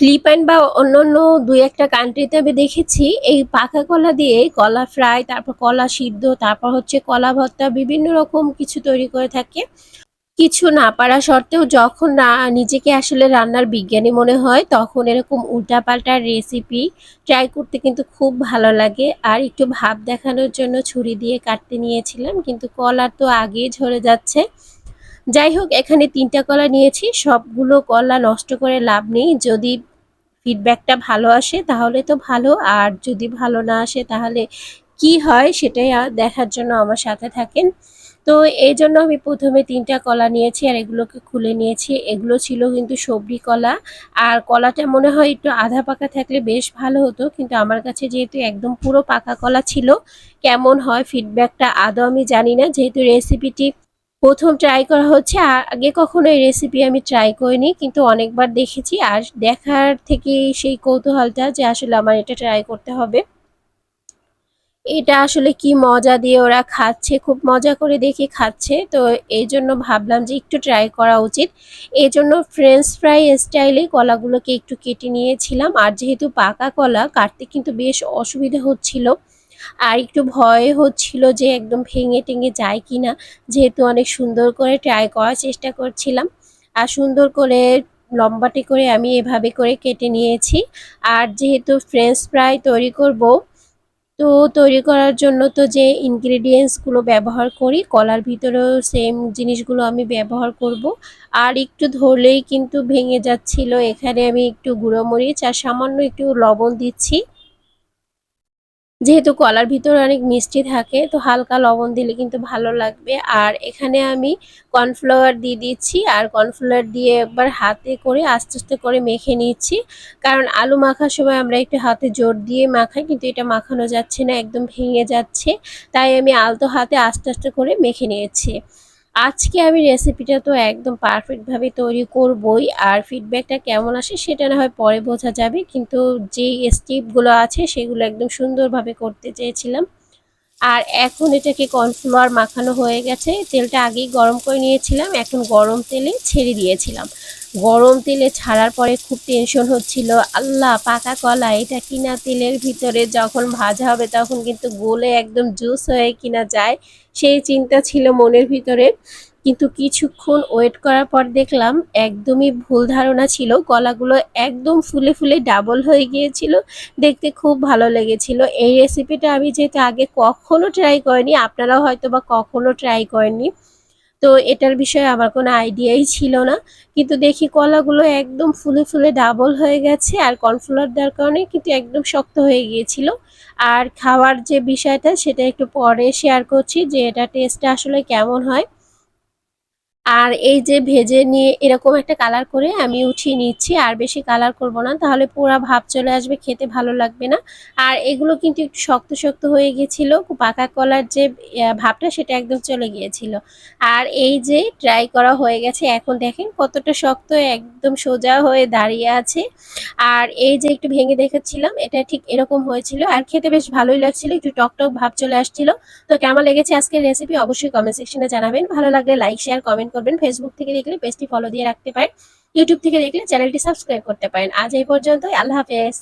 Philippine বা অন্যান্য দুই একটা কান্ট্রিতে আমি দেখেছি, এই পাকা কলা দিয়ে কলা ফ্রাই তারপর কলা সিদ্ধ, তারপর হচ্ছে কলা ভর্তা, বিভিন্ন রকম কিছু তৈরি করে থাকে। কিছু না পারা সত্ত্বেও যখন না নিজেকে আসলে রান্নার বিজ্ঞানী মনে হয়, তখন এরকম উল্টাপাল্টা রেসিপি ট্রাই করতে কিন্তু খুব ভালো লাগে। আর একটু ভাব দেখানোর জন্য ছুরি দিয়ে কাটতে নিয়েছিলাম, কিন্তু কলা তো আগেই ঝরে যাচ্ছে। যাই হোক, এখানে তিনটা কলা নিয়েছি, সবগুলো কলা নষ্ট করে লাভ নেই। যদি ফিডব্যাকটা ভালো আসে, তাহলে তো ভালো। আর যদি ভালো না আসে, তাহলে কি হয় সেটাই দেখার জন্য আমার সাথে থাকেন। তো এই জন্য আমি প্রথমে তিনটা কলা নিয়েছি আর এগুলোকে খুলে নিয়েছি। এগুলো ছিল কিন্তু সবজি কলা। আর কলাটা মনে হয় একটু আধা পাকা থাকলে বেশ ভালো হতো, কিন্তু আমার কাছে যেহেতু একদম পুরো পাকা কলা ছিল, কেমন হয় ফিডব্যাকটা আদৌ আমি জানি না। যেহেতু রেসিপিটি প্রথম ট্রাই করা হচ্ছে আগে কখনো এই রেসিপি আমি ট্রাই করিনি, কিন্তু অনেকবার দেখেছি, আর দেখার থেকে সেই কৌতূহলটা যে আসলে আমার এটা ট্রাই করতে হবে। এটা আসলে কি মজা দিয়ে ওরা খাচ্ছে, খুব মজা করে দেখে খাচ্ছে, তো এই জন্য ভাবলাম যে একটু ট্রাই করা উচিত। এই জন্য ফ্রেঞ্চ ফ্রাই স্টাইলে কলাগুলোকে একটু কেটে নিয়েছিলাম, আর যেহেতু পাকা কলা, কাটতে কিন্তু বেশ অসুবিধা হচ্ছিল। আর একটু ভয় হচ্ছিল যে একদম ভেঙে টেঙে যায় কিনা, যেহেতু অনেক সুন্দর করে ট্রাই করার চেষ্টা করছিলাম। আর সুন্দর করে লম্বাটে করে আমি এভাবে করে কেটে নিয়েছি। আর যেহেতু ফ্রেঞ্চ ফ্রাই তৈরি করব, তো তৈরি করার জন্য তো যে ইনগ্রেডিয়েন্টসগুলো ব্যবহার করি, কলার ভিতরেও সেম জিনিসগুলো আমি ব্যবহার করব। আর একটু ধরলেই কিন্তু ভেঙে যাচ্ছিল, এখানে আমি একটু গুঁড়ো মরিচ আর সামান্য একটু লবণ দিচ্ছি। যেহেতু কলার ভিতরে অনেক মিষ্টি থাকে, তো হালকা লবণ দিলে কিন্তু ভালো লাগবে। আর এখানে আমি কর্নফ্লাওয়ার দিয়ে দিচ্ছি, আর কর্নফ্লাওয়ার দিয়ে একবার হাতে করে আস্তে আস্তে করে মেখে নিচ্ছি। কারণ আলু মাখার সময় আমরা একটু হাতে জোর দিয়ে মাখাই, কিন্তু এটা মাখানো যাচ্ছে না, একদম ভেঙে যাচ্ছে। তাই আমি আলতো হাতে আস্তে আস্তে করে মেখে নিয়েছি। আজকে আমি রেসিপিটা তো একদম পারফেক্টভাবে তৈরি করবই, আর ফিডব্যাকটা কেমন আসে সেটা না হয় পরে বোঝা যাবে, কিন্তু যেই স্টেপগুলো আছে সেগুলো একদম সুন্দরভাবে করতে চেয়েছিলাম। আর এখন এটাকে কর্নফ্লাওয়ার মাখানো হয়ে গেছে, তেলটা আগেই গরম করে নিয়েছিলাম, এখন গরম তেলে ছেড়ে দিয়েছিলাম। গরম তেলে ছাড়ার পরে খুব টেনশন হচ্ছিল। আল্লাহ, পাকা কলা, এটা কিনা তেলের ভিতরে যখন ভাজা হবে তখন কিন্তু গোলে একদম জুস হয়ে কিনা যায়, সেই চিন্তা ছিল মনের ভিতরে। কিন্তু কিছুক্ষণ ওয়েট করার পর দেখলাম একদমই ভুল ধারণা ছিল। কলাগুলো একদম ফুলে ফুলে ডাবল হয়ে গিয়েছিল। দেখতে খুব ভালো লেগেছিল। এই রেসিপিটা আমি যেহেতু আগে কখনো ট্রাই করিনি, আপনারাও হয়তো বা কখনো ট্রাই করেননি। তো এটার বিষয়ে আমার কোনো আইডিয়াই ছিল না। কিন্তু দেখি কলাগুলো একদম ফুলে ফুলে ডাবল হয়ে গেছে আর কর্নফ্লাওয়ার দেওয়ার কারণে কিন্তু একদম শক্ত হয়ে গিয়েছিল। আর খাওয়ার যে বিষয়টা সেটা একটু পরে শেয়ার করছি যে এটা টেস্টটা আসলে কেমন হয়। আর এই যে ভেজে নিয়ে এরকম একটা কালার করে আমি উঠিয়ে নিচ্ছি, আর বেশি কালার করব না। তাহলে পুরা ভাব চলে আসবে, খেতে ভালো লাগবে না। আর এগুলো কিন্তু একটু শক্ত শক্ত হয়ে গিয়েছিল পাকা কলার যে ভাবটা সেটা একদম চলে গিয়েছিল। আর এই যে ট্রাই করা হয়ে গেছে, এখন দেখেন কতটা শক্ত, একদম সোজা হয়ে দাঁড়িয়ে আছে। আর এই যে একটু ভেঙে দেখাচ্ছিলাম এটা ঠিক এরকম হয়েছিল, আর খেতে বেশ ভালোই লাগছিল, একটু টক টক ভাব চলে আসছিল। তো কেমন লেগেছে আজকের রেসিপি অবশ্যই কমেন্ট সেকশনে জানাবেন। ভালো লাগলে লাইক শেয়ার কমেন্ট করবেন। ফেসবুক থেকে দেখলে পেজটি ফলো দিয়ে রাখতে পারেন। ইউটিউব থেকে দেখলে চ্যানেলটি সাবস্ক্রাইব করতে পারেন। আজ এই পর্যন্তই। আল্লাহ হাফেজ।